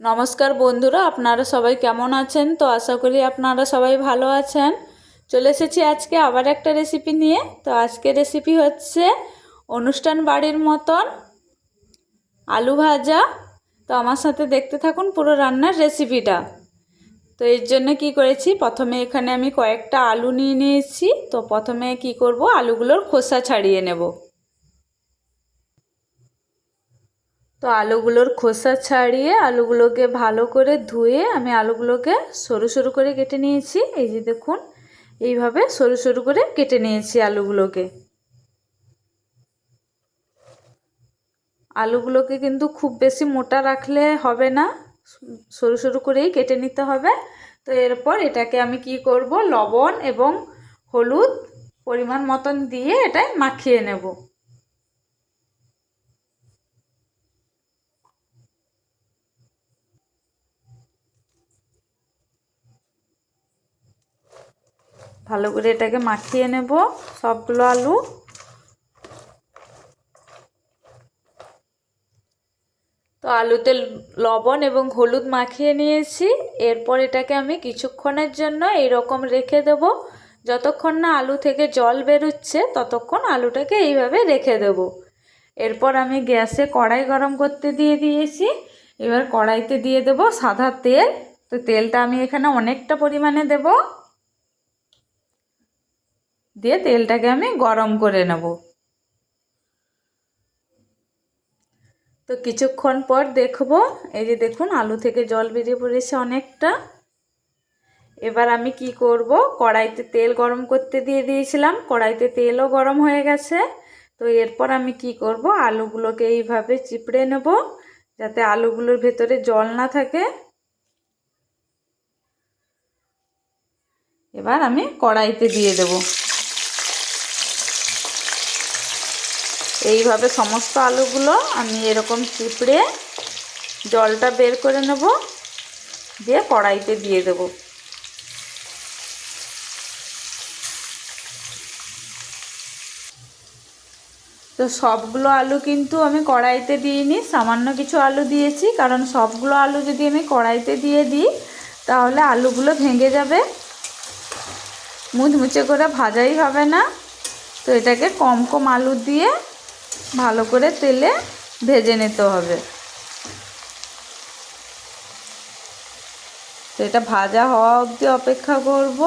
নমস্কার বন্ধুরা, আপনারা সবাই কেমন আছেন? তো আশা করি আপনারা সবাই ভালো আছেন। চলে এসেছি আজকে আবার একটা রেসিপি নিয়ে। তো আজকে রেসিপি হচ্ছে অনুষ্ঠান বাড়ির মতন আলু ভাজা। তো আমার সাথে দেখতে থাকুন পুরো রান্নার রেসিপিটা তো এর জন্য কি করেছি, প্রথমে এখানে আমি কয়েকটা আলু নিয়ে নিয়েছি। তো প্রথমে কি করব, আলুগুলোর খোসা ছাড়িয়ে নেব। তো আলুগুলোর খোসা ছাড়িয়ে আলুগুলোকে ভালো করে ধুয়ে আমি আলুগুলোকে সরু সরু করে কেটে নিয়েছি। এই যে দেখুন, এইভাবে সরু সরু করে কেটে নিয়েছি আলুগুলোকে। আলুগুলোকে কিন্তু খুব বেশি মোটা রাখলে হবে না, সরু সরু করেই কেটে নিতে হবে। তো এরপর এটাকে আমি কি করব? লবণ এবং হলুদ পরিমাণ মতন দিয়ে এটাই মাখিয়ে নেব। ভালো করে এটাকে মাখিয়ে নেব, সবগুলো আলু। তো আলুতে লবণ এবং হলুদ মাখিয়ে নিয়েছি। এরপর এটাকে আমি কিছুক্ষণের জন্য এইরকম রেখে দেব। যতক্ষণ না আলু থেকে জল বেরোচ্ছে, ততক্ষণ আলুটাকে এইভাবে রেখে দেব। এরপর আমি গ্যাসে কড়াই গরম করতে দিয়ে দিয়েছি। এবার কড়াইতে দিয়ে দেব সাদা তেল। তো তেলটা আমি এখানে অনেকটা পরিমাণে দেব। দিয়ে তেলটাকে আমি গরম করে নেব। তো কিছুক্ষণ পর দেখব, এই যে দেখুন আলু থেকে জল বেরিয়ে পড়েছে অনেকটা। এবার আমি কি করব, কড়াইতে তেল গরম করতে দিয়ে দিয়েছিলাম, কড়াইতে তেলও গরম হয়ে গেছে। তো এরপর আমি কি করব, আলুগুলোকে এইভাবে চিপড়ে নেব, যাতে আলুগুলোর ভেতরে জল না থাকে। এবার আমি কড়াইতে দিয়ে দেবো। এইভাবে সমস্ত আলুগুলো আমি এরকম চিপড়ে জলটা বের করে নেব, দিয়ে কড়াইতে দিয়ে দেব। তো সবগুলো আলু কিন্তু আমি কড়াইতে দিইনি, সামান্য কিছু আলু দিয়েছি, কারণ সবগুলো আলু যদি আমি কড়াইতে দিয়ে দিই, তাহলে আলুগুলো ভেঙে যাবে। মুচমুচে করে ভাজাই হবে না। তো এটাকে কম কম আলু দিয়ে ভালো করে তেলে ভেজে নিতে হবে। তো এটা ভাজা হওয়া অবধি অপেক্ষা করব।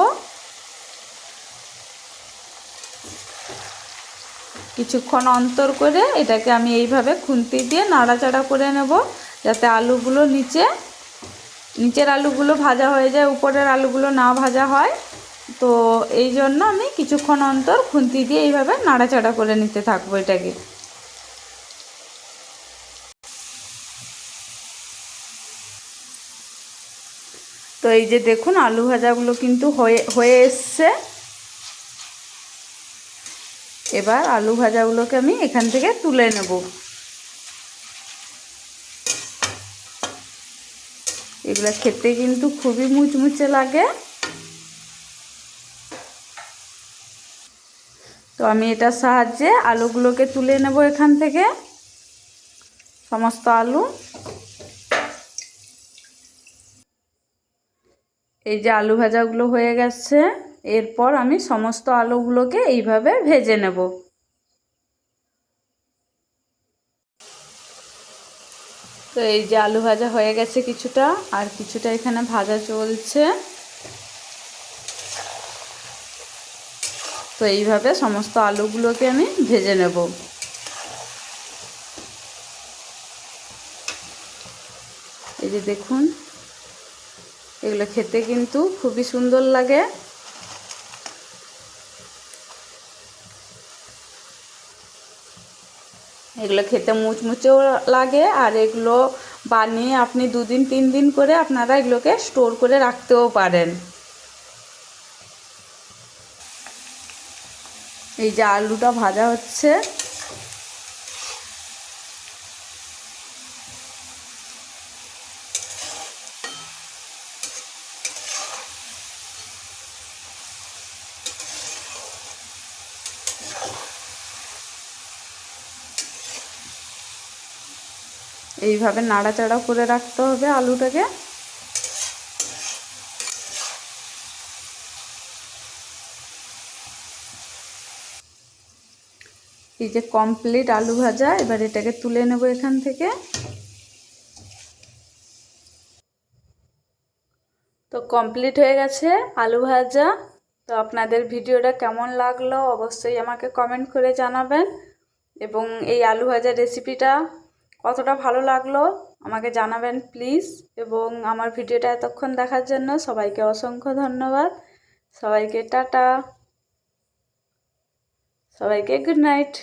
কিছুক্ষণ অন্তর করে এটাকে আমি এইভাবে খুন্তি দিয়ে নাড়াচাড়া করে নেব, যাতে আলুগুলো নিচে, নিচের আলুগুলো ভাজা হয়ে যায়, উপরের আলুগুলো না ভাজা হয়। তো এই জন্য আমি কিছুক্ষণ অন্তর খুন্তি দিয়ে এইভাবে নাড়াচাড়া করে নিতে থাকব এটাকে। তো এই যে দেখুন, আলু ভাজাগুলো কিন্তু হয়ে হয়ে এসছে। এবার আলু ভাজাগুলোকে আমি এখান থেকে তুলে নেব। এগুলো খেতে কিন্তু খুবই মুচমুচে লাগে। তো আমি এটার সাহায্যে আলুগুলোকে তুলে নেব এখান থেকে। সমস্ত আলু। এই যে আলু ভাজাগুলো হয়ে গেছে, এরপর আমি সমস্ত আলুগুলোকে এইভাবে ভেজে নেব। তো এই যে আলু ভাজা হয়ে গেছে কিছুটা, আর কিছুটা এখানে ভাজা চলছে। তো এইভাবে সমস্ত আলুগুলোকে আমি ভেজে নেব। এই যে দেখুন এগুলো খেতে কিন্তু খুবই সুন্দর লাগে। এগুলো খেতে মুচমুচেও লাগে আর এগুলো বানিয়ে আপনি দুদিন তিন দিন করে আপনারা এগুলোকে স্টোর করে রাখতেও পারেন। এই যে আলুটা ভাজা হচ্ছে। এইভাবে নাড়াচাড়া করে রাখতে হবে আলুটাকে। এই যে কমপ্লিট আলু ভাজা, এবার এটাকে তুলে নেব এখান থেকে। তো কমপ্লিট হয়ে গেছে আলু ভাজা। তো আপনাদের ভিডিওটা কেমন লাগল অবশ্যই আমাকে কমেন্ট করে জানাবেন। এবং এই আলু ভাজা রেসিপিটা কতটা ভালো লাগল আমাকে জানাবেন প্লিজ। এবং আমার ভিডিওটা এতক্ষণ দেখার জন্য সবাইকে অসংখ্য ধন্যবাদ। সবাইকে টাটা। সবাইকে গুড নাইট।